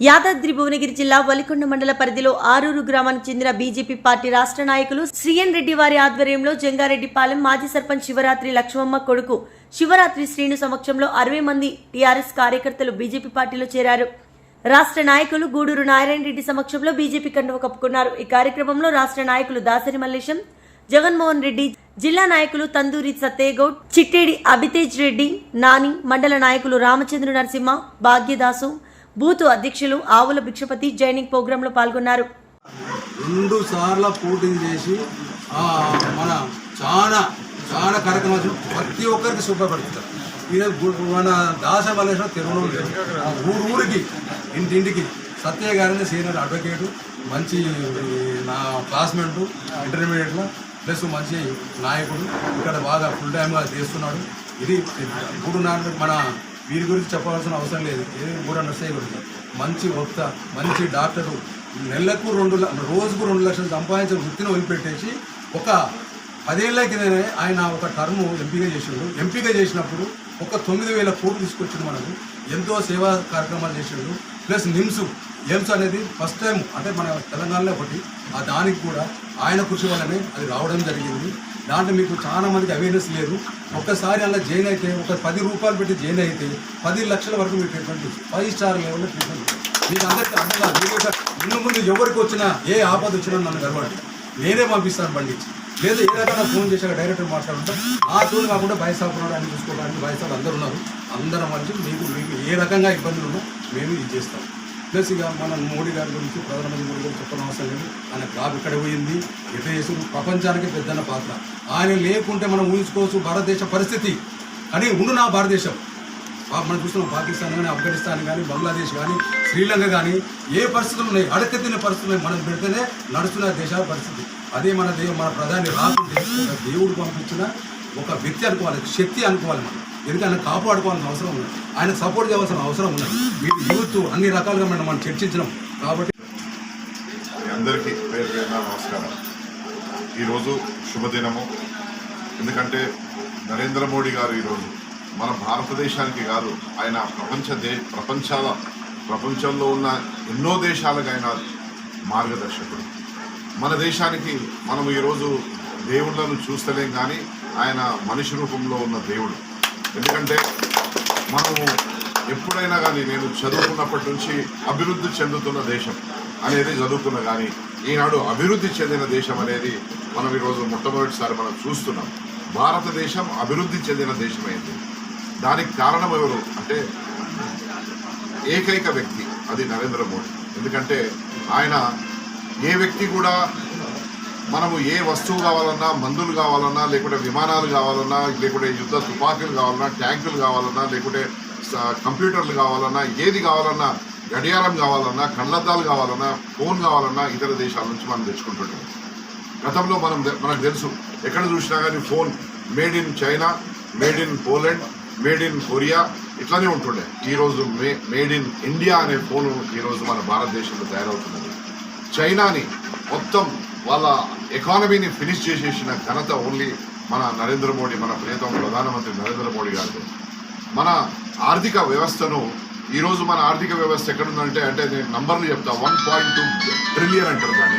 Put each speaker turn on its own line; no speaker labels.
యాదాద్రి భువనగిరి జిల్లా వలికొండ మండల పరిధిలో ఆరూరు గ్రామానికి చెందిన బీజేపీ పార్టీ రాష్ట్ర నాయకులు శ్రీఎన్ రెడ్డి వారి ఆధ్వర్యంలో జంగారెడ్డిపాలెం మాజీ సర్పంచ్ శివరాత్రి లక్ష్మమ్మ కొడుకు శివరాత్రి శ్రీను సమక్షంలో అరవై మంది టీఆర్ఎస్ కార్యకర్తలు బీజేపీ పార్టీలో చేరారు. రాష్ట్ర నాయకులు గూడూరు నారాయణ రెడ్డి సమక్షంలో బీజేపీ కండువ కప్పుకున్నారు. ఈ కార్యక్రమంలో రాష్ట్ర నాయకులు దాసరి మల్లేశం జగన్మోహన్ రెడ్డి జిల్లా నాయకులు తందూరి సత్తేగౌడ్ చిట్టేడి అభితేజ్ రెడ్డి నాని మండల నాయకులు రామచంద్ర నరసింహ భాగ్యదాసు బూతు అధ్యక్షులు ఆవుల భిక్షపతి జైనింగ్ ప్రోగ్రాంలో పాల్గొన్నారు.
రెండు సార్ల పోటీ చేసి మన చాలా చాలా కార్యక్రమాలు ప్రతి ఒక్కరికి శుభ్రపడుతారు ఈయన గు- మన దాస మల్లేశ్వర తిరుమల ఊరు ఊరికి ఇంటింటికి సత్య గారిని సీనియర్ అడ్వకేటు మంచి నా క్లాస్మేట్ ఇంటర్మీడియట్లో ప్లస్ మంచి నాయకుడు. ఇక్కడ బాగా ఫుల్ టైమ్గా చేస్తున్నాడు. ఇది గుడు నాన్న మన వీరి గురించి చెప్పాల్సిన అవసరం లేదు. ఏ కూడా నర్సయ్య గురించి మంచి వక్త మంచి డాక్టరు నెలకు రెండు రోజుకు రెండు లక్షలు సంపాదించిన వృత్తిని వదిలిపెట్టేసి ఒక పదేళ్ళ కిందనే ఆయన ఒక టర్మ్ ఎంపీగా చేసిండు. ఎంపీగా చేసినప్పుడు ఒక తొమ్మిది వేల కోట్లు తీసుకొచ్చిండు మనకు. ఎంతో సేవా కార్యక్రమాలు చేసిండు. ప్లస్ నిమ్స్ ఎయిమ్స్ అనేది ఫస్ట్ టైం అంటే మన తెలంగాణలో ఒకటి. ఆ దానికి కూడా ఆయన కృషి వల్లనే అది రావడం జరిగింది. దాంట్లో మీకు చాలా మందికి అవేర్నెస్ లేదు. ఒక్కసారి అలా జైన్ అయితే ఒక పది రూపాయలు పెట్టి జైన్ అయితే పది లక్షల వరకు మీరు ట్రీట్మెంట్ ఫైవ్ స్టార్ లెవెల్లో ట్రీట్మెంట్ మీకు అందరికీ అర్థం కాదు. మీరు ముందు ముందు ఎవరికి వచ్చినా ఏ ఆపద వచ్చినా నన్ను గర్వండి నేనే పంపిస్తాను బండి ఇచ్చి లేదా ఏ రకంగా ఫోన్ చేశాక డైరెక్టర్ మాట్లాడుతుంటే ఆ టూర్ కాకుండా బయసాపు రావడానికి చూసుకోవడానికి బయసాపు అందరు ఉన్నారు. అందరం మంచి మీకు మీకు ఏ రకంగా ఇబ్బందులు ఉన్నా మేము ఇది చేస్తాం. ప్లస్ ఇక మన మోడీ గారి గురించి ప్రధానమంత్రి మోడీ గారు చెప్పడం అవసరం లేదు. ఆయన జాబ్ ఇక్కడ పోయింది. ఎట్లా ప్రపంచానికి పెద్దన్న పాత్ర. ఆయన లేకుంటే మనం ఊహించుకోవచ్చు భారతదేశ పరిస్థితి. కానీ ఉండు నా భారతదేశం. మనం చూస్తున్నాం పాకిస్తాన్ కానీ ఆఫ్ఘనిస్తాన్ కానీ బంగ్లాదేశ్ కానీ శ్రీలంక కానీ ఏ పరిస్థితులు ఉన్నాయి? అడకెత్తిన పరిస్థితులు మనం పెడితేనే నడుస్తున్న దేశాల పరిస్థితి. అదే మన దేవు మన ప్రధాని రాకుంటే దేవుడు పంపించిన ఒక వ్యక్తి అనుకోవాలి శక్తి అనుకోవాలి మనం. ఎందుకంటే ఆయన కాపాడుకోవాల్సిన అవసరం ఉంది ఆయన సపోర్ట్ చేయవలసిన అవసరం ఉంది మీరు యూత్ అన్ని రకాలుగా మనం మనం చర్చించినాం. కాబట్టి
అందరికీ పేరు పేరున నమస్కారం. ఈరోజు శుభదినము. ఎందుకంటే నరేంద్ర మోడీ గారు ఈరోజు మన భారతదేశానికి కాదు ఆయన ప్రపంచ దే ప్రపంచాల ప్రపంచంలో ఉన్న ఎన్నో దేశాలకు ఆయన మార్గదర్శకుడు. మన దేశానికి మనం ఈరోజు దేవుళ్ళను చూస్తలేం కానీ ఆయన మనిషి రూపంలో ఉన్న దేవుడు. ఎందుకంటే మనము ఎప్పుడైనా కానీ నేను చదువుకున్నప్పటి నుంచి అభివృద్ధి చెందుతున్న దేశం అనేది చదువుకున్నా కానీ ఈనాడు అభివృద్ధి చెందిన దేశం అనేది మనం ఈరోజు మొట్టమొదటిసారి మనం చూస్తున్నాం. భారతదేశం అభివృద్ధి చెందిన దేశమైంది. దానికి కారణం ఎవరు? అంటే ఏకైక వ్యక్తి అది నరేంద్ర మోడీ. ఎందుకంటే ఆయన ఏ వ్యక్తి కూడా మనము ఏ వస్తువు కావాలన్నా మందులు కావాలన్నా లేకుంటే విమానాలు కావాలన్నా లేకుంటే యుద్ధ తుపాకీలు కావాలన్నా ట్యాంకులు కావాలన్నా లేకుంటే కంప్యూటర్లు కావాలన్నా ఏది కావాలన్నా గడియారం కావాలన్నా కళ్ళద్దాలు కావాలన్నా ఫోన్ కావాలన్నా ఇతర దేశాల నుంచి మనం తెచ్చుకుంటుంటాం. గతంలో మనం మనకు తెలుసు ఎక్కడ చూసినా కానీ phone made in China made in Poland made in Korea ఇట్లానే ఉంటుండే. ఈరోజు మే మేడ్ ఇన్ ఇండియా అనే ఫోన్ ఈరోజు మన భారతదేశంలో తయారవుతున్నది. చైనాని మొత్తం వాళ్ళ ఎకానమీని ఫినిష్ చేసేసిన ఘనత ఓన్లీ మన నరేంద్ర మోడీ మన ప్రియతమ ప్రధానమంత్రి నరేంద్ర మోడీ గారు మన ఆర్థిక వ్యవస్థను ఈరోజు మన ఆర్థిక వ్యవస్థ ఎక్కడుందంటే అంటే నేను నంబర్లు చెప్తా వన్ పాయింట్ టూ ట్రిలియన్ అంటారు దాన్ని.